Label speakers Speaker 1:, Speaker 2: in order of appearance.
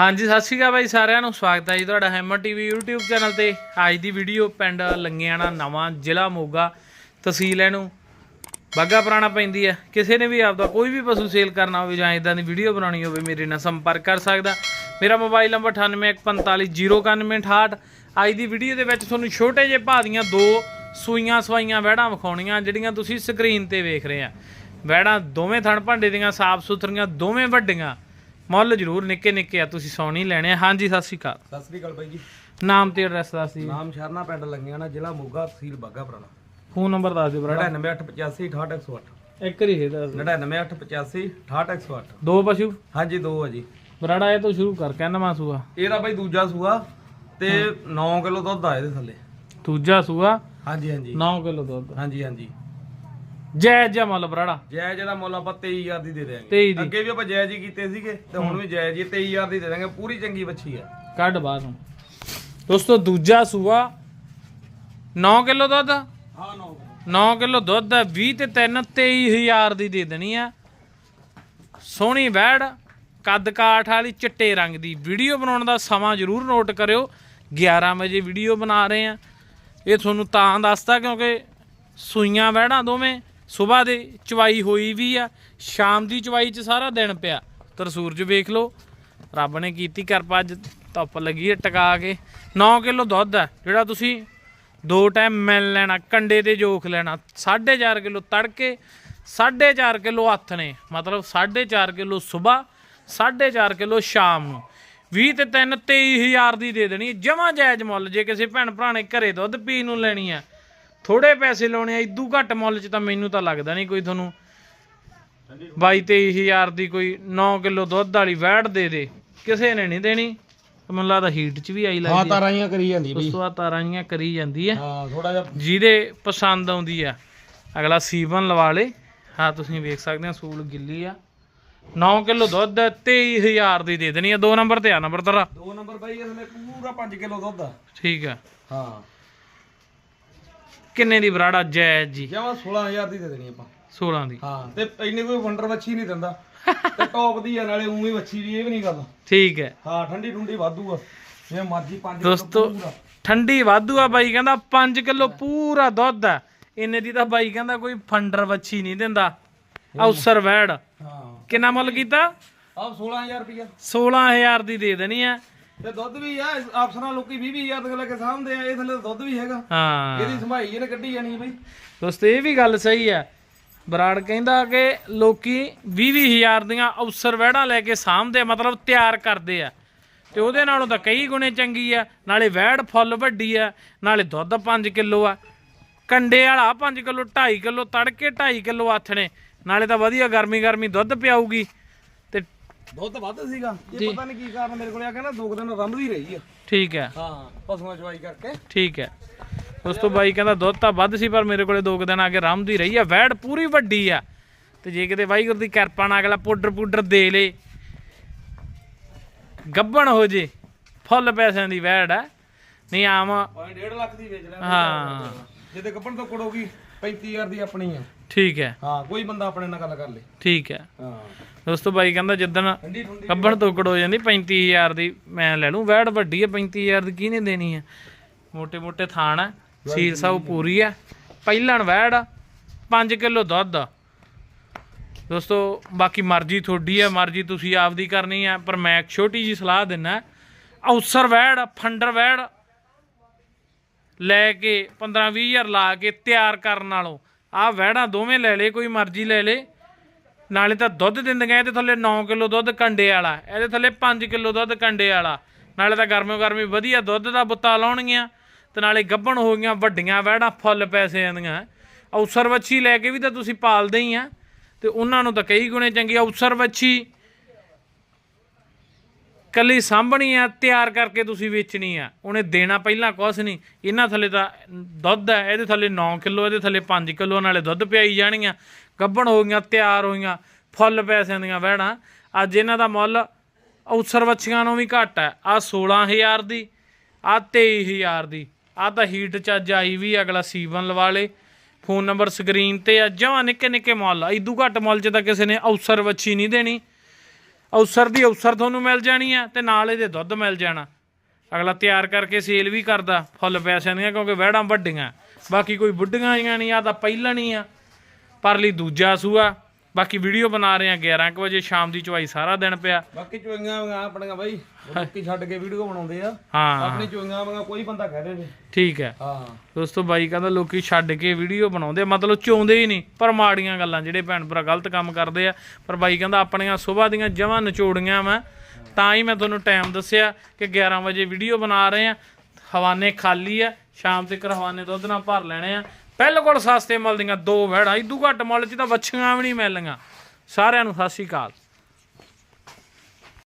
Speaker 1: ਹਾਂਜੀ, ਸਤਿ ਸ਼੍ਰੀ ਅਕਾਲ ਬਾਈ ਸਾਰਿਆਂ ਨੂੰ। ਸਵਾਗਤ ਹੈ ਜੀ ਤੁਹਾਡਾ ਹੈਮਰ ਟੀਵੀ YouTube ਚੈਨਲ ਤੇ। ਅੱਜ ਦੀ ਵੀਡੀਓ ਪਿੰਡ ਲੰਗਿਆਣਾ ਨਵਾਂ ਜ਼ਿਲ੍ਹਾ ਮੋਗਾ ਤਹਿਸੀਲ ਇਹਨੂੰ। ਬਾਗਾ ਪੁਰਾਣਾ ਪੈਂਦੀ ਹੈ। ਕਿਸੇ ਨੇ ਵੀ ਆਪਦਾ ਕੋਈ ਵੀ ਪਸ਼ੂ ਸੇਲ ਕਰਨਾ ਹੋਵੇ ਜਾਂ ਇਦਾਂ ਦੀ ਵੀਡੀਓ ਬਣਾਉਣੀ ਹੋਵੇ, ਮੇਰੇ ਨਾਲ ਸੰਪਰਕ ਕਰ ਸਕਦਾ। ਮੇਰਾ ਮੋਬਾਈਲ ਨੰਬਰ 9814509168 ਅੱਜ ਦੀ ਵੀਡੀਓ ਦੇ ਵਿੱਚ ਤੁਹਾਨੂੰ ਛੋਟੇ ਜਿਹੇ ਭਾਅ ਦੀਆਂ ਦੋ ਸੂਈਆਂ ਸਵਾਈਆਂ ਵਹਿੜਾਂ ਵਿਖਾਉਣੀਆਂ, ਜਿਹੜੀਆਂ ਤੁਸੀਂ ਸਕਰੀਨ ਤੇ ਵੇਖ ਰਹੇ ਆ। ਵਹਿੜਾਂ ਦੋਵੇਂ ਥਣ ਭਾਂਡੇ ਦੀਆਂ ਸਾਫ਼ ਸੁਥਰੀਆਂ ਦੋਵੇਂ ਵੱਡੀਆਂ। ਮੁੱਲ ਜ਼ਰੂਰ ਨਿੱਕੇ ਨਿੱਕੇ ਆ ਤੁਸੀਂ ਸੌਣੀ ਲੈਣੇ ਆ। ਹਾਂਜੀ ਸਤਿ ਸ਼੍ਰੀ ਅਕਾਲ।
Speaker 2: ਸਤਿ ਸ੍ਰੀ ਅਕਾਲ ਬਾਈ ਜੀ।
Speaker 1: ਨਾਮ ਤੇ ਐਡਰੈਸ ਦੱਸ ਦਿਓ।
Speaker 2: ਨਾਮ ਸ਼ਰਨਾ ਪਿੰਡ ਲੰਗਿਆਣਾ ਜ਼ਿਲ੍ਹਾ ਮੋਗਾ ਤਹਿਸੀਲ ਬਾਗਾ ਪੁਰਾਣਾ।
Speaker 1: ਫੋਨ ਨੰਬਰ ਦੱਸ ਦਿਓ ਬਰਾੜਾ।
Speaker 2: 99885 68108
Speaker 1: ਇੱਕ ਹੀ ਦੱਸ ਦਿਓ।
Speaker 2: 99885 68108
Speaker 1: ਦੋ ਪਸ਼ੂ।
Speaker 2: ਹਾਂਜੀ ਦੋ ਆ ਜੀ।
Speaker 1: ਬਰਾੜਾ ਇਹ ਤੋਂ ਸ਼ੁਰੂ ਕਰ ਕਹਿੰਦਾ ਸੂਆ
Speaker 2: ਇਹਦਾ ਬਾਈ ਦੂਜਾ ਸੂਆ ਤੇ 9 ਕਿਲੋ ਦੁੱਧ ਆ ਇਹਦੇ ਥੱਲੇ।
Speaker 1: ਦੂਜਾ ਸੂਆ।
Speaker 2: ਹਾਂਜੀ ਹਾਂਜੀ।
Speaker 1: 9 ਕਿਲੋ ਦੁੱਧ।
Speaker 2: ਹਾਂਜੀ ਹਾਂਜੀ।
Speaker 1: ਜਾਇਜ਼ ਜਿਹਾ ਮੁੱਲ ਬਰਾੜਾ।
Speaker 2: ਜਾਇਜ਼ ਜਿਹੜਾ ਮੁੱਲ ਆਪਾਂ 23000 ਦੀ ਦੇ ਦੇਾਂਗੇ
Speaker 1: 23 ਦੀ।
Speaker 2: ਅੱਗੇ ਵੀ ਆਪਾਂ ਜਾਇਜ਼ ਹੀ ਕੀਤੇ ਸੀਗੇ ਤੇ ਹੁਣ ਵੀ ਜਾਇਜ਼ ਹੀ 23000 ਦੀ ਦੇ ਦਾਂਗੇ ਪੂਰੀ ਚੰਗੀ ਬੱਚੀ ਆ।
Speaker 1: ਕੱਢ ਬਾਹਰ ਨੂੰ ਦੋਸਤੋ ਦੂਜਾ ਸੂਆ 9 ਕਿਲੋ ਦੁੱਧ?
Speaker 2: ਹਾਂ 9
Speaker 1: 9 ਕਿਲੋ ਦੁੱਧ ਹੈ 20 ਤੇ 3 23000 ਦੀ ਦੇ ਦੇਣੀ ਆ। ਸੋਹਣੀ ਵੈੜ ਕੱਦ ਕਾਠ ਵਾਲੀ ਚਿੱਟੇ ਰੰਗ ਦੀ। ਵੀਡੀਓ ਬਣਾਉਣ ਦਾ ਸਮਾਂ ਜ਼ਰੂਰ ਨੋਟ ਕਰਿਓ। 11 ਵਜੇ ਵੀਡੀਓ ਬਣਾ ਰਹੇ ਆ। ਇਹ ਤੁਹਾਨੂੰ ਤਾਂ ਦੱਸਦਾ ਕਿਉਂਕਿ ਸੂਈਆਂ ਵੈੜਾਂ ਦੋਵੇਂ ਸਵੇਰ ਦੇ ਚਵਾਈ ਹੋਈ ਵੀ ਆ, ਸ਼ਾਮ ਦੀ ਚਵਾਈ 'ਚ ਸਾਰਾ ਦਿਨ ਪਿਆ। ਤਰ ਸੂਰਜ ਵੇਖ ਲਓ, ਰੱਬ ਨੇ ਕੀਤੀ ਕਿਰਪਾ, ਅੱਜ ਧੁੱਪ ਲੱਗੀ ਹੈ ਟਕਾ ਕੇ। 9 ਕਿਲੋ ਦੁੱਧ ਆ, ਜਿਹੜਾ ਤੁਸੀਂ ਦੋ ਟਾਈਮ ਮਿਲ ਲੈਣਾ, ਕੰਡੇ ਤੇ ਜੋਖ ਲੈਣਾ 4.5 ਕਿਲੋ ਤੜਕੇ 4.5 ਕਿਲੋ ਹੱਥ ਨੇ। ਮਤਲਬ 4.5 ਕਿਲੋ ਸਵੇਰ 4.5 ਕਿਲੋ ਸ਼ਾਮ ਨੂੰ। 20 ਤੇ 3 23000 ਦੀ ਦੇ ਦੇਣੀ, ਜਮਾ ਜਾਇਜ਼ ਮੁੱਲ, ਜੇ ਕਿਸੇ ਭੈਣ ਭਰਾ ਨੇ ਘਰੇ ਦੁੱਧ ਪੀਣ ਨੂੰ ਲੈਣੀ ਆ। ਥੋੜੇ ਪੈਸੇ ਲਾਉਣੇ ਆ ਇਦੂ ਘੱਟ ਮੁੱਲ 'ਚ ਤਾਂ ਮੈਨੂੰ ਤਾਂ ਲੱਗਦਾ ਨਹੀਂ ਕੋਈ ਤੁਹਾਨੂੰ। 22 23000 ਦੀ ਕੋਈ 9 ਕਿਲੋ ਦੁੱਧ ਵਾਲੀ ਵੈੜ ਦੇ ਦੇ ਕਿਸੇ ਨੇ ਨਹੀਂ ਦੇਣੀ। ਮੈਨੂੰ ਲੱਗਦਾ ਹੀਟ 'ਚ ਵੀ ਆਈ ਲੱਗਦੀ
Speaker 2: ਤਾਰਾਂ ਹੀ ਕਰੀ ਜਾਂਦੀ
Speaker 1: ਉਸ ਤੋਂ ਜੀਆਂ ਕਰੀ ਜਾਂਦੀ ਹੈ
Speaker 2: ਹਾਂ ਥੋੜਾ ਜਿਹਾ
Speaker 1: ਜਿਹਦੇ ਪਸੰਦ ਆਉਂਦੀ ਆ। ਅਗਲਾ ਸੀਵਨ ਲਵਾ ਲੇ। ਹਾਂ ਤੁਸੀਂ ਵੇਖ ਸਕਦੇ ਆ ਸੂਲ ਗਿੱਲੀ ਆ। 9 ਕਿਲੋ ਦੁੱਧ ਹੈ, 23000 ਦੀ ਦੇ ਦੇਣੀ ਆ। ਦੋ ਨੰਬਰ ਤੇ ਆ ਨੰਬਰ ਤੇਰਾ।
Speaker 2: ਦੋ ਨੰਬਰ ਬਾਈ ਇਹਦੇ ਪੂਰਾ 5 ਕਿਲੋ ਦੁੱਧ ਆ।
Speaker 1: ਠੀਕ ਆ।
Speaker 2: ਹਾਂ।
Speaker 1: ਕਿੰਨੇ ਦੀ ਬਰਾੜਾ ਜਾਇਜ਼ ਜੀ?
Speaker 2: ਜਮਾ 16000 ਦੀ ਦੇ ਦੇਣੀ ਆਪਾਂ।
Speaker 1: 16 ਦੀ।
Speaker 2: ਹਾਂ ਤੇ ਇੰਨੀ ਕੋਈ ਵੰਡਰ ਵੱਛੀ ਨਹੀਂ ਦਿੰਦਾ। ਤੇ ਟੌਪ ਦੀ ਆ ਨਾਲੇ ਉਵੇਂ ਵੱਛੀ ਦੀ ਇਹ ਵੀ ਨਹੀਂ ਗੱਲ
Speaker 1: ਠੀਕ ਹੈ।
Speaker 2: ਹਾਂ ਠੰਡੀ ਠੁੰਡੀ ਵਾਧੂ ਆ। ਜਿਵੇਂ ਮਰਜ਼ੀ ਪੰਜ
Speaker 1: ਦੋਸਤੋ
Speaker 2: ਪੂਰਾ।
Speaker 1: ਠੰਡੀ ਵਾਧੂ ਆ ਬਾਈ ਕਹਿੰਦਾ 5 ਕਿਲੋ ਪੂਰਾ ਦੁੱਧ ਆ। ਇੰਨੇ ਦੀ ਤਾਂ ਬਾਈ ਕਹਿੰਦਾ ਕੋਈ ਫੰਡਰ ਵੱਛੀ ਨਹੀਂ ਦਿੰਦਾ। ਔਸਰ ਵੈੜ।
Speaker 2: ਹਾਂ।
Speaker 1: ਕਿੰਨਾ ਮੁੱਲ ਕੀਤਾ?
Speaker 2: ਆਹ 16000 ਰੁਪਇਆ
Speaker 1: 16000 ਦੀ ਦੇ ਦੇਣੀ ਆ।
Speaker 2: ਤੇ ਦੁੱਧ ਵੀ ਆ ਅਫਸਰਾਂ ਲੋਕੀ 20000 ਤੱਕ ਲੈ ਕੇ ਸਾਹਮਣੇ ਆ ਇਹ ਥੱਲੇ ਦੁੱਧ ਵੀ ਹੈਗਾ।
Speaker 1: ਹਾਂ।
Speaker 2: ਇਹਦੀ ਸੰਭਾਈ ਇਹਨੇ ਕੱਢੀ ਜਾਣੀ ਬਈ।
Speaker 1: ਦੋਸਤੋ ਇਹ ਵੀ ਗੱਲ ਸਹੀ ਹੈ ਬਰਾੜ ਕਹਿੰਦਾ ਕਿ ਲੋਕੀ 20-20000 ਦੀਆਂ ਅਫਸਰ ਵਹਿੜਾਂ ਲੈ ਕੇ ਸਾਹਮਣੇ ਮਤਲਬ ਤਿਆਰ ਕਰਦੇ ਆ। ਤੇ ਉਹਦੇ ਨਾਲੋਂ ਤਾਂ ਕਈ ਗੁਣੇ ਚੰਗੀ ਆ ਨਾਲੇ ਵਹਿੜ ਫੁੱਲ ਵੱਡੀ ਆ ਨਾਲੇ ਦੁੱਧ 5 ਕਿਲੋ ਆ। ਕੰਡੇ ਵਾਲਾ 5 ਕਿਲੋ 2.5 ਕਿਲੋ ਤੜਕੇ 2.5 ਕਿਲੋ ਆਥਣੇ ਨਾਲੇ ਤਾਂ ਵਧੀਆ ਗਰਮੀ ਗਰਮੀ ਦੁੱਧ ਪਿਆਊਗੀ।
Speaker 2: ਦੁੱਧ ਵੱਧ ਸੀਗਾ। ਇਹ ਪਤਾ ਨਹੀਂ ਕੀ ਕਾਰਨ ਮੇਰੇ ਕੋਲ ਆ ਕਹਿੰਦਾ ਦੋ ਕੁ ਦਿਨ ਰੰਭਦੀ ਰਹੀ ਆ।
Speaker 1: ਠੀਕ ਹੈ।
Speaker 2: ਹਾਂ ਪਸ਼ੂਆਂ ਚਵਾਈ ਕਰਕੇ।
Speaker 1: ਠੀਕ ਹੈ। ਉਸ ਤੋਂ ਬਾਈ ਕਹਿੰਦਾ ਦੁੱਧ ਤਾਂ ਵੱਧ ਸੀ ਪਰ ਮੇਰੇ ਕੋਲੇ ਦੋ ਕੁ ਦਿਨ ਆ ਕੇ ਰਮਦੀ ਰਹੀ ਆ। ਵੈੜ ਪੂਰੀ ਵੱਡੀ ਆ। ਤੇ ਜੇ ਕਿਤੇ ਵਾਹਿਗੁਰੂ ਦੀ ਕਿਰਪਾ ਨਾਲ ਅਗਲਾ ਪਾਊਡਰ ਪੂਡਰ ਦੇ ਲੇ। ਗੱਬਣ ਹੋ ਜੇ। ਫੁੱਲ ਪੈਸਿਆਂ ਦੀ ਵੈੜ ਆ। ਨਹੀਂ ਆਮ
Speaker 2: 1.5 ਲੱਖ ਦੀ ਵੇਚ ਰਿਹਾ
Speaker 1: ਹਾਂ।
Speaker 2: ਜੇ ਤੇ ਕੱਪਣ ਤੋਂ ਕੁੜੋਗੀ 35000 ਦੀ ਆਪਣੀ ਆ।
Speaker 1: ਠੀਕ ਹੈ।
Speaker 2: ਹਾਂ ਕੋਈ ਬੰਦਾ ਆਪਣੇ ਨਾਲ ਗੱਲ ਕਰ ਲੇ।
Speaker 1: ਠੀਕ ਹੈ।
Speaker 2: ਹਾਂ।
Speaker 1: ਦੋਸਤੋ ਬਾਈ ਕਹਿੰਦਾ ਜਿੱਦਣ ਕੱਬਣ ਤੋਕੜ ਹੋ ਜਾਂਦੀ 35000 ਦੀ ਮੈਂ ਲੈ ਲੂੰ ਵੈੜ ਵੱਡੀ ਹੈ 35000 ਦੀ ਕਿਹਨੇ ਦੇਣੀ ਹੈ? ਮੋٹے ਮੋٹے ਥਾਣ ਹੈ ਸੀਲ ਸਾਉ ਪੂਰੀ ਹੈ। ਪਹਿਲਣ ਵੈੜ 5 ਕਿਲੋ ਦੁੱਧ। ਦੋਸਤੋ ਬਾਕੀ ਮਰਜ਼ੀ ਤੁਹਾਡੀ ਹੈ ਮਰਜ਼ੀ ਤੁਸੀਂ ਆਪਦੀ ਕਰਨੀ ਹੈ ਪਰ ਮੈਂ ਇੱਕ ਛੋਟੀ ਜੀ ਸਲਾਹ ਦਿੰਨਾ ਔਸਰ ਵੈੜ ਫੰਡਰ ਵੈੜ ਲੈ ਕੇ 15 20000 ਲਾ ਕੇ ਤਿਆਰ ਕਰਨ ਨਾਲੋਂ। ਆਹ ਵੈੜਾਂ ਦੋਵੇਂ ਲੈ ਲੇ ਕੋਈ ਮਰਜ਼ੀ ਲੈ ਲੇ ਨਾਲੇ ਤਾਂ ਦੁੱਧ ਦਿੰਦੀਆਂ, ਇਹਦੇ ਥੱਲੇ 9 ਕਿਲੋ ਦੁੱਧ ਕੰਡੇ ਵਾਲਾ, ਇਹਦੇ ਥੱਲੇ 5 ਕਿਲੋ ਦੁੱਧ ਕੰਡੇ ਵਾਲਾ। ਨਾਲੇ ਤਾਂ ਗਰਮੋ ਗਰਮੀ ਵਧੀਆ ਦੁੱਧ ਦਾ ਬੁੱਤਾ ਲਾਉਣਗੀਆਂ, ਤੇ ਨਾਲੇ ਗੱਭਣ ਹੋ ਗਈਆਂ ਵੱਡੀਆਂ ਵਹਿੜਾਂ, ਫੁੱਲ ਪੈਸੇ ਆਂਦੀਆਂ ਔਸਰ ਵੱਛੀ ਲੈ ਕੇ ਵੀ ਤਾਂ ਤੁਸੀਂ ਪਾਲਦੇ ਹੀ ਆ, ਤੇ ਉਹਨਾਂ ਨੂੰ ਤਾਂ ਕਈ ਗੁਣੇ ਚੰਗੀ। ਔਸਰ ਵੱਛੀ ਕੱਲੀ ਸਾਂਭਣੀ ਆ, ਤਿਆਰ ਕਰਕੇ ਤੁਸੀਂ ਵੇਚਣੀ ਆ। ਉਹਨੇ ਦੇਣਾ ਪਹਿਲਾਂ ਕੁਛ ਨਹੀਂ। ਇਹਨਾਂ ਥੱਲੇ ਤਾਂ ਦੁੱਧ ਹੈ, ਇਹਦੇ ਥੱਲੇ 9 ਕਿਲੋ, ਇਹਦੇ ਥੱਲੇ 5 ਕਿਲੋ, ਨਾਲੇ ਦੁੱਧ ਪਿਆਈ ਜਾਣੀਆਂ ਗੱਭਣ ਹੋ ਗਈਆਂ, ਤਿਆਰ ਹੋਈਆਂ ਫੁੱਲ ਪੈਸਿਆਂ ਦੀਆਂ ਵਹਿੜਾਂ ਅੱਜ ਇਹਨਾਂ ਦਾ ਮੁੱਲ ਔਸਰ ਵੱਛੀਆਂ ਨੂੰ ਵੀ ਘੱਟ ਹੈ। ਆ 16000 ਦੀ ਆ 23000 ਦੀ। ਆ ਤਾਂ ਹੀਟ ਚ ਅੱਜ ਆਈ ਵੀ, ਅਗਲਾ ਸੀਵਨ ਲਵਾ ਲੇ। ਫੋਨ ਨੰਬਰ ਸਕਰੀਨ ਤੇ ਆ, ਜਮਾਂ ਨਿੱਕੇ ਨਿੱਕੇ ਮੁੱਲ ਇਦੂ ਘੱਟ ਮੁੱਲ ਚ ਤਾਂ ਕਿਸੇ ਨੇ ਔਸਰ ਵੱਛੀ ਨਹੀਂ ਦੇਣੀ। ਔਸਰ ਦੀ ਔਸਰ ਤੁਹਾਨੂੰ ਮਿਲ ਜਾਣੀ ਆ ਤੇ ਨਾਲ ਇਹਦੇ ਦੁੱਧ ਮਿਲ ਜਾਣਾ। ਅਗਲਾ ਤਿਆਰ ਕਰਕੇ ਸੇਲ ਵੀ ਕਰਦਾ, ਫੁੱਲ ਪੈਸਿਆਂ ਦੀਆਂ ਕਿਉਂਕਿ ਵਹਿੜਾਂ ਵੱਡੀਆਂ। ਬਾਕੀ ਕੋਈ ਬੁੱਢੀਆਂ ਆਈਆਂ ਨਹੀਂ ਆ ਤਾਂ ਪਹਿਲਾਂ ਨਹੀਂ ਆ। ਪਰਲੀ ਦੂਜਾ ਸੂਆ। ਬਾਕੀ ਵੀਡੀਓ ਬਣਾ ਰਹੇ ਆ 11 ਕੁ ਵਜੇ ਸ਼ਾਮ ਦੀ ਚਵਾਈ ਸਾਰਾ ਦਿਨ ਪਿਆ।
Speaker 2: ਬਾਕੀ ਚੋਈਆਂ ਵਾਂ ਆਪਣੀਆਂ ਬਾਈ ਉਹ ਲੋਕੀ ਛੱਡ ਕੇ ਵੀਡੀਓ ਬਣਾਉਂਦੇ ਆ।
Speaker 1: ਹਾਂ।
Speaker 2: ਆਪਣੀ ਚੋਈਆਂ ਵਾਂ ਕੋਈ ਬੰਦਾ ਕਹਦੇ ਨੇ
Speaker 1: ਠੀਕ ਹੈ।
Speaker 2: ਹਾਂ।
Speaker 1: ਦੋਸਤੋ ਬਾਈ ਕਹਿੰਦਾ ਲੋਕੀ ਛੱਡ ਕੇ ਵੀਡੀਓ ਬਣਾਉਂਦੇ ਆ, ਮਤਲਬ ਚਾਹੁੰਦੇ ਹੀ ਨਹੀਂ ਪਰ ਮਾੜੀਆਂ ਗੱਲਾਂ ਜਿਹੜੇ ਭੈਣ ਭਰਾ ਗਲਤ ਕੰਮ ਕਰਦੇ ਆ। ਪਰ ਬਾਈ ਕਹਿੰਦਾ ਆਪਣੀਆਂ ਸਵੇਰ ਦੀਆਂ ਜਮਾਂ ਨਿਚੋੜੀਆਂ ਵਾ ਤਾਂ ਹੀ ਮੈਂ ਤੁਹਾਨੂੰ ਟਾਈਮ ਦੱਸਿਆ ਕਿ 11 ਵਜੇ ਵੀਡੀਓ ਬਣਾ ਰਹੇ ਆ। ਹਵਾਨੇ ਖਾਲੀ ਆ ਸ਼ਾਮ ਤੱਕ ਹਵਾਨੇ ਦੁੱਧ ਨਾਲ ਭਰ ਲੈਣੇ ਆ। ਬਿਲਕੁਲ ਸਸਤੇ ਮਿਲਦੀਆਂ ਦੋ ਵਹਿੜਾਂ। ਇਦੂ ਘੱਟ ਮੁੱਲ 'ਚ ਤਾਂ ਵੱਛੀਆਂ ਵੀ ਨਹੀਂ ਮਿਲਣੀਆਂ। ਸਾਰਿਆਂ ਨੂੰ ਸਤਿ ਸ਼੍ਰੀ ਅਕਾਲ।